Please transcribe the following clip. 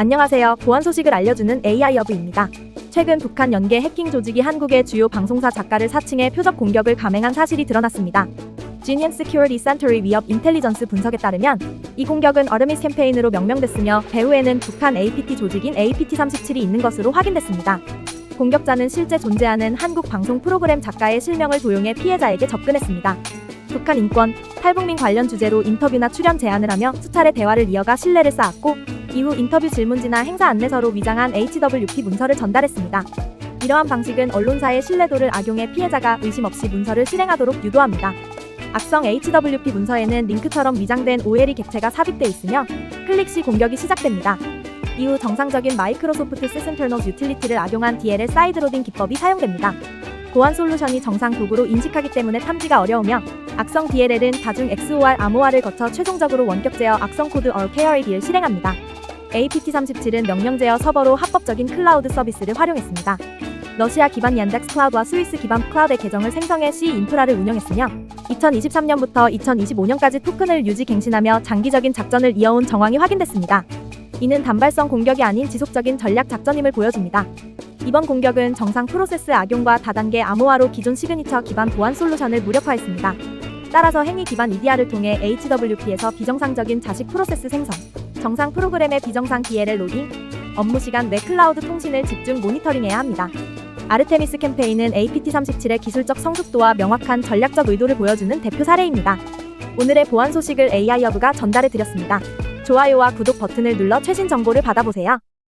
안녕하세요. 보안 소식을 알려주는 AI 여부입니다. 최근 북한 연계 해킹 조직이 한국의 주요 방송사 작가를 사칭해 표적 공격을 감행한 사실이 드러났습니다. Genius Security Center의 위협 인텔리전스 분석에 따르면 이 공격은 어르미스 캠페인으로 명명됐으며 배후에는 북한 APT 조직인 APT37이 있는 것으로 확인됐습니다. 공격자는 실제 존재하는 한국 방송 프로그램 작가의 실명을 도용해 피해자에게 접근했습니다. 북한 인권, 탈북민 관련 주제로 인터뷰나 출연 제안을 하며 수차례 대화를 이어가 신뢰를 쌓았고 이후 인터뷰 질문지나 행사 안내서로 위장한 HWP 문서를 전달했습니다. 이러한 방식은 언론사의 신뢰도를 악용해 피해자가 의심 없이 문서를 실행하도록 유도합니다. 악성 HWP 문서에는 링크처럼 위장된 OLE 객체가 삽입돼 있으며 클릭 시 공격이 시작됩니다. 이후 정상적인 마이크로소프트 시스템터널 유틸리티를 악용한 DLL 사이드로딩 기법이 사용됩니다. 보안 솔루션이 정상 도구로 인식하기 때문에 탐지가 어려우며 악성 DLL은 다중 XOR 암호화를 거쳐 최종적으로 원격 제어 악성 코드 RKRAD를 실행합니다. APT37은 명령 제어 서버로 합법적인 클라우드 서비스를 활용했습니다. 러시아 기반 얀덱스 클라우드와 스위스 기반 클라우드의 계정을 생성해 C 인프라를 운영했으며 2023년부터 2025년까지 토큰을 유지 갱신하며 장기적인 작전을 이어온 정황이 확인됐습니다. 이는 단발성 공격이 아닌 지속적인 전략 작전임을 보여줍니다. 이번 공격은 정상 프로세스 악용과 다단계 암호화로 기존 시그니처 기반 보안 솔루션을 무력화했습니다. 따라서 행위 기반 EDR을 통해 HWP에서 비정상적인 자식 프로세스 생성, 정상 프로그램의 비정상 DLL 로딩, 업무 시간 내 클라우드 통신을 집중 모니터링해야 합니다. 아르테미스 캠페인은 APT37의 기술적 성숙도와 명확한 전략적 의도를 보여주는 대표 사례입니다. 오늘의 보안 소식을 AI 여부가 전달해 드렸습니다. 좋아요와 구독 버튼을 눌러 최신 정보를 받아보세요.